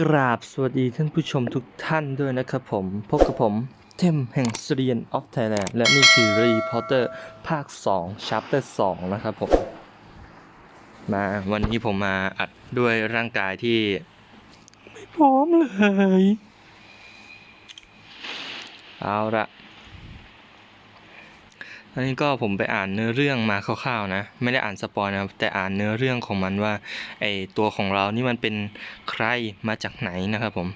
กราบสวัสดีท่านผู้ชมทุกท่านด้วยนะครับผม พบกับผมเทมแห่งสเรียนออฟไทยแลนด์และนี่คือรีพอร์เตอร์ภาค2ชัปเตอร์2นะครับผม มาวันนี้ผมมาอัดด้วยร่างกายที่ ไม่พร้อมเลย เอาละ อันนี้ก็ผมไปอ่านเนื้อเรื่องมาคร่าวๆนะ ไม่ได้อ่านสปอยนะครับแต่อ่านเนื้อเรื่องของมันว่าไอตัวของเรานี่มันเป็นใครมาจากไหนนะครับผม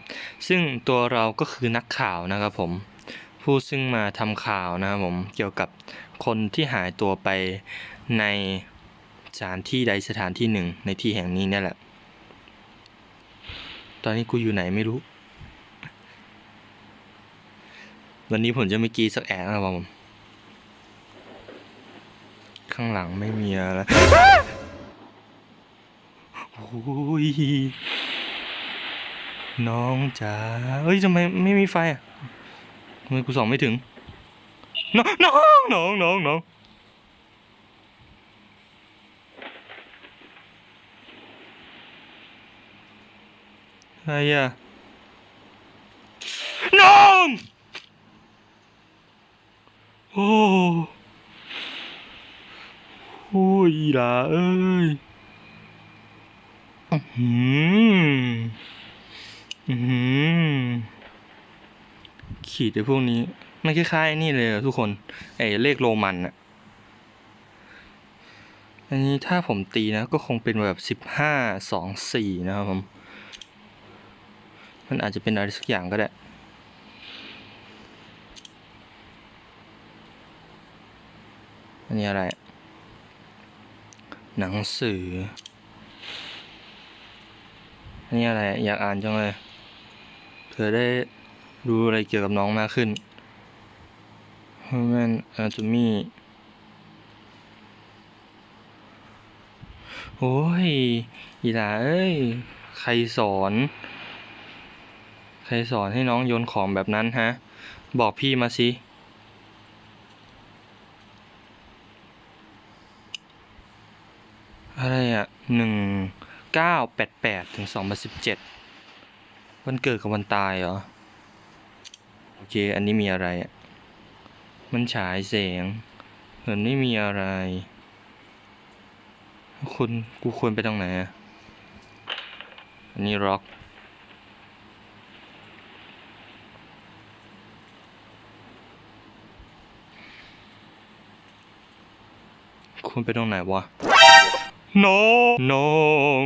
ซึ่งตัวเราก็คือนักข่าวนะครับผมผู้ซึ่งมาทำข่าวนะครับผมเกี่ยวกับคนที่หายตัวไปในสถานที่ใดสถานที่หนึ่งในที่แห่งนี้เนี่ยแหละ ตอนนี้กูอยู่ไหนไม่รู้ วันนี้ผมจะไม่กีสักแอะนะครับผม ข้างหลังไม่มีอะไรโอ้ยน้องจ๋าเฮ้ยทำไมไม่มีไฟอะทำไมกูส่องไม่ถึง น้องน้องน้องน้องน้องใครอะน้อง โอ้ โอ้ยอีหล่าเอ้ยอื้อหืมหือขีดไอ้พวกนี้ มันคล้ายๆนี่เลยทุกคนไอ้เลขโรมันอะอันนี้ถ้าผมตีนะ ก็คงเป็นแบบสิบห้าสองสี่นะครับผม มันอาจจะเป็นอะไรสักอย่างก็ได้อันนี้อะไร หนังสืออันนี้อะไรอยากอ่านจังเลยเผื่อได้รู้อะไรเกี่ยวกับน้องมากขึ้น Human Anatomy โอ้ย อีหลาเอ้ย ใครสอน ใครสอนให้น้องโยนของแบบนั้นฮะ บอกพี่มาสิ อะไรอะหนึ่งเก้าแปดแปดถึงสองพันสิบเจ็ดวันเกิดกับวันตายเหรอ โอเค อันนี้มีอะไรอะ มันฉายแสงเหมือนไม่มีอะไร คุณกูควรไปตรงไหนอะ อันนี้ร็อกควรไปตรงไหนวะ น้องน้อง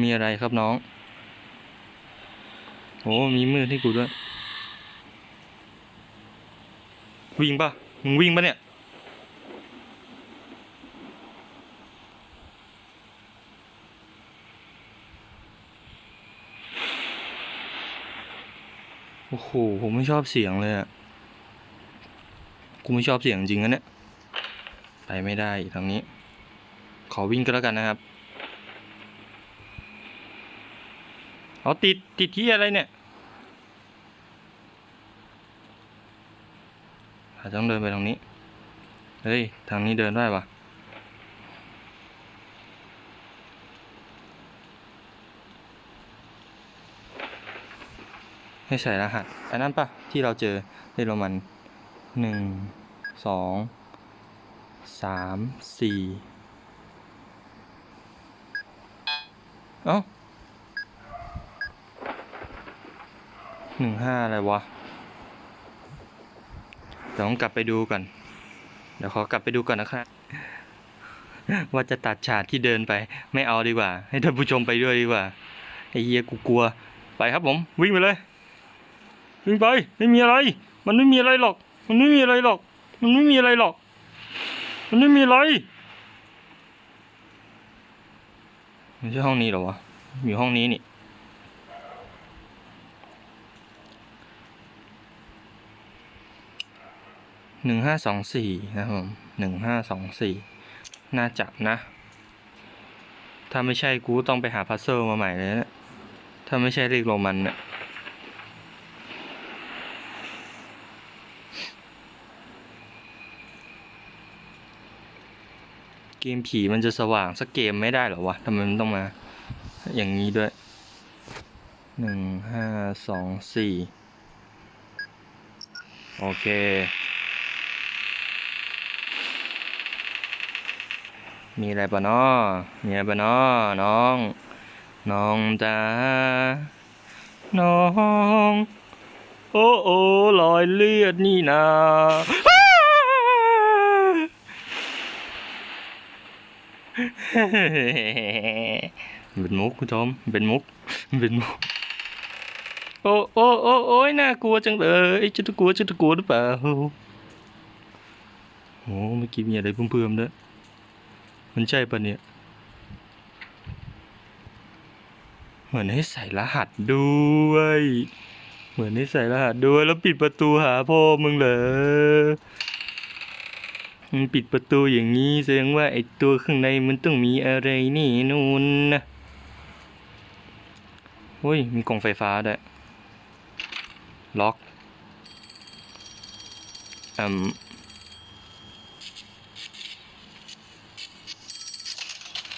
มีอะไรครับน้อง โอ้มีมือให้กูด้วย วิ่งปะมึงวิ่งปะเนี่ย โอ้โห ผมไม่ชอบเสียงเลยอะกูไม่ชอบเสียงจริงนะเนี่ย ไปไม่ได้ทางนี้ ขอวิ่งก็แล้วกันนะครับเอาติดติดที่อะไรเนี่ยอาจจะต้องเดินไปทางนี้ เฮ้ย ทางนี้เดินได้ปะให้ใส่รหัสอันนั้นปะที่เราเจอในโรมันหนึ่งสอง สามสี่เอ้าหนึ่งห้าอะไรวะเดี๋ยวต้องกลับไปดูก่อน เดี๋ยวขอกลับไปดูก่อนนะครับ ว่าจะตัดฉากที่เดินไป ไม่เอาดีกว่า ให้ท่านผู้ชมไปด้วยดีกว่า ไอ้เหี้ยกูกลัว ไปครับผม วิ่งไปเลย วิ่งไป ไม่มีอะไร มันไม่มีอะไรหรอก มันไม่มีอะไรหรอก มันไม่มีอะไรหรอก มันไม่มีอะไรไม่ใช่ห้องนี้หรอวะ อยู่ห้องนี้นี่ หนึ่งห้าสองสี่นะครับผมหนึ่งห้าสองสี่ น่าจะนะ ถ้าไม่ใช่กูต้องไปหาพัซเซิลมาใหม่เลยนะ ถ้าไม่ใช่เลขโรมันเนี่ย มผีมันจะสว่างสักเกมไม่ได้หรอวะทำไมมันต้องมา อย่างนี้ด้วยหนึ่งห้าสองสี่โอเค มีอะไรปะน้อมีอะไรปะน้อน้อง น้องจ้าน้อง โอ้โอ้รอยเลือดนี่นา เป็นมุกคุณชมเป็นมุกเป็นมุก โอ้โอ้โอ้โอ้ยน่ากลัวจังเลยจะตะกลัวจะตะกลัวหรือเปล่าโอ้เมื่อกี้มีอะไรเพิ่มๆด้วยมันใช่ปะเนี่ย เหมือนให้ใส่รหัสด้วย เหมือนให้ใส่รหัสด้วยแล้วปิดประตูหาพ่อมึงเหรอ ปิดประตูอย่างนี้แสดงว่าไอ้ตัวข้างในมันต้องมีอะไรนี่นู่นนะเฮ้ย มีกล่องไฟฟ้าด้วย ล็อกอืม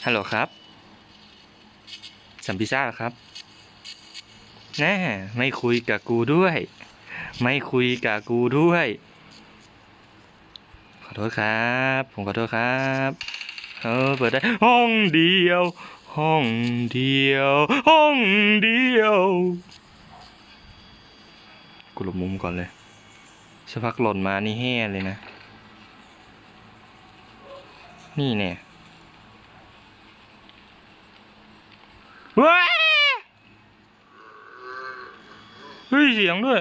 ฮัลโหลครับ สัมพิซ่าครับแน่ไม่คุยกับกูด้วย ไม่คุยกับกูด้วย ทษครับ ผมขอโทษครับเออเปิดได้ห้องเดียว ห้องเดียว ห้องเดียวกูหลบมุมก่อนเลยสักพักหล่นมานี่แห่เลยนะ นี่เนี่ยว้าเฮ้ยเสียงด้วย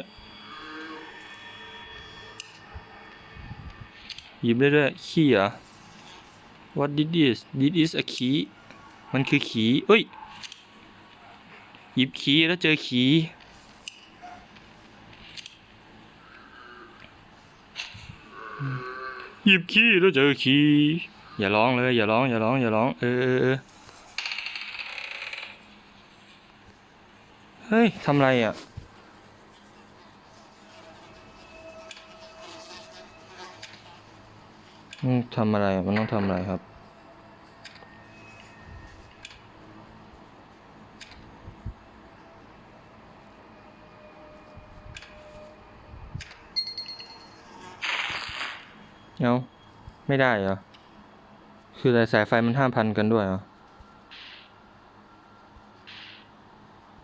ยิบได้ด้วยขี้เหรอ What did this this is a key มันคือขีเอ้ย หยิบขีแล้วเจอขีหยิบขี้แล้วเจอขี้อย่าร้องเลยอย่าร้องอย่าร้องอย่าร้องเออเออเออเฮ้ยทำไรอะ อืมทำอะไร มันต้องทำอะไรครับ เอาไม่ได้เหรอ คืออะไรสายไฟมันห้าพันกันด้วยเหรอ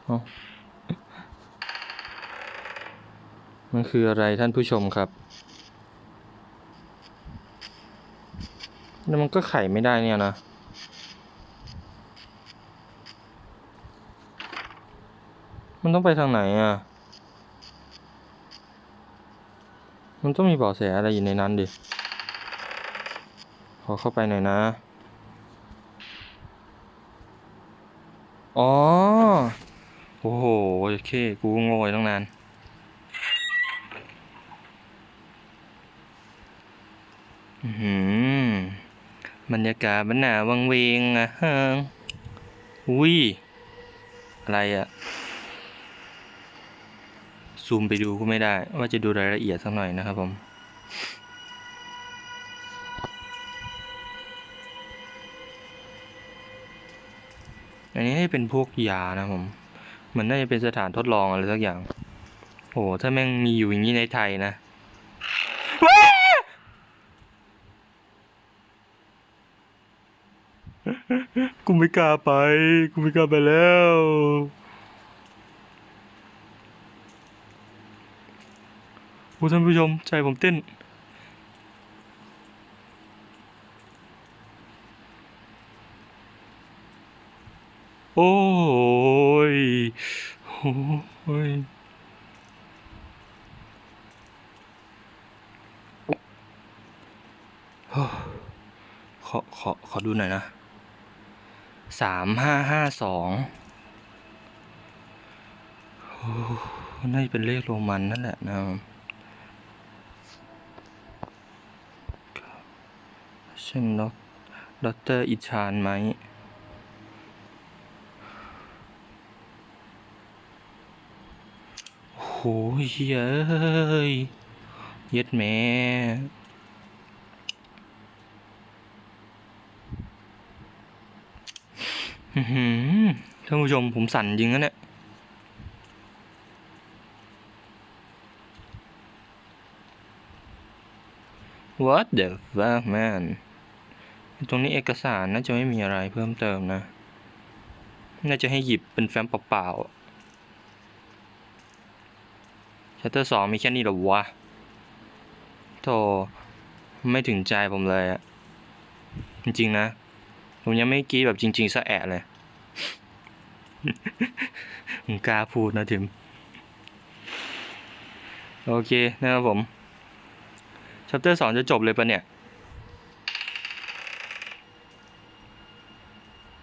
เอามันคืออะไรท่านผู้ชมครับ แล้วมันก็ไขไม่ได้เนี่ยนะ มันต้องไปทางไหนอะ มันต้องมีเบาะแสอะไรอยู่ในนั้นดิ ขอเข้าไปหน่อยนะ อ๋อ โอ้โห โอเค กูโง่อยู่ตั้งนานอือหือ บรรยากาศมันหนาวังเวงอะฮะอุ้ย อะไรอะซูมไปดูก็ไม่ได้ ว่าจะดูรายละเอียดสักหน่อยนะครับผมอันนี้น่าจะเป็นพวกยานะผม มันน่าจะเป็นสถานทดลองอะไรสักอย่าง โอ้โหถ้าแม่งมีอยู่อย่างนี้ในไทยนะ กูไม่กล้าไป กูไม่กล้าไปแล้ว โอ้ท่านผู้ชม ใจผมเต้น โอ้ยโอ้ยขอ ขอ ขอดูหน่อยนะ สามห้าห้าสองโอ้น่าจะเป็นเลขโรมันนั่นแหละนะครับใช่ด็อกด็อกเตอร์อิชานไหมโอ้โหเย้ยเย็ดแม่ อื้อหือ ท่านผู้ชมผมสั่นจริงนะเนี่ย What the fuck man ตรงนี้เอกสารน่าจะไม่มีอะไรเพิ่มเติมนะ น่าจะให้หยิบเป็นแฟ้มเปล่าๆชัตเตอร์สองมีแค่นี้หรอวะ โธ่ไม่ถึงใจผมเลยอะจริงๆนะ ผมยังไม่กี้แบบจริงๆซะแอะเลยผมกล้าพูดนะทิม โอเคนะครับผมชัปเตอร์สองจะจบเลยปะเนี่ย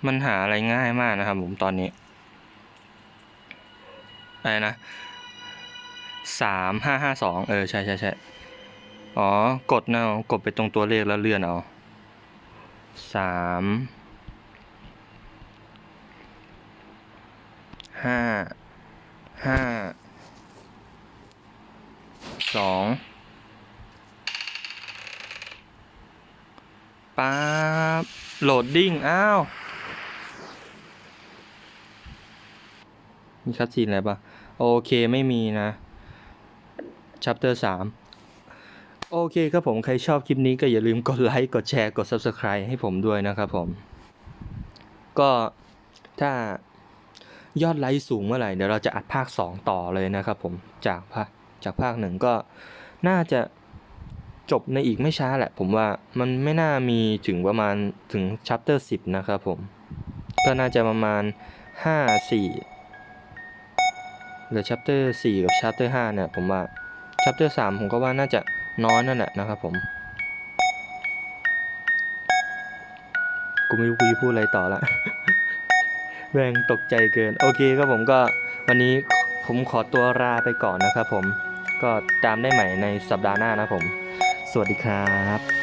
มันหาอะไรง่ายมากนะครับผมตอนนี้ อะไรนะสามห้าห้าสองเออ ใช่ใช่ใช่อ๋อ กดนะกดไปตรงตัวเลขแล้วเลื่อนเอา สามห้าห้าสองป๊าบโหลดดิ้ง อ้าว มีคัดซีนอะไรปะโอเคไม่มีนะ chapter 3 โอเคครับผมใครชอบคลิปนี้ก็อย่าลืมกดไลค์กดแชร์กด subscribe ให้ผมด้วยนะครับผม ก็ถ้ายอดไลค์สูงเมื่อไหร่เดี๋ยวเราจะอัดภาค 2 ต่อเลยนะครับผมจากภาคจากภาคหนึ่งก็น่าจะจบในอีกไม่ช้าแหละ ผมว่ามันไม่น่ามีถึงประมาณถึง chapter 10 นะครับผม ก็น่าจะประมาณ 5 4หลือ chapter 4กับ chapter 5เนี่ยผมว่า chapter 3ผมก็ว่าน่าจะ น้อยนั่นแหละนะครับผม กูไม่รู้กูจะพูดอะไรต่อละแม่งตกใจเกิน โอเคครับผมก็วันนี้ผมขอตัวลาไปก่อนนะครับผม ก็ตามได้ใหม่ในสัปดาห์หน้านะผม สวัสดีครับ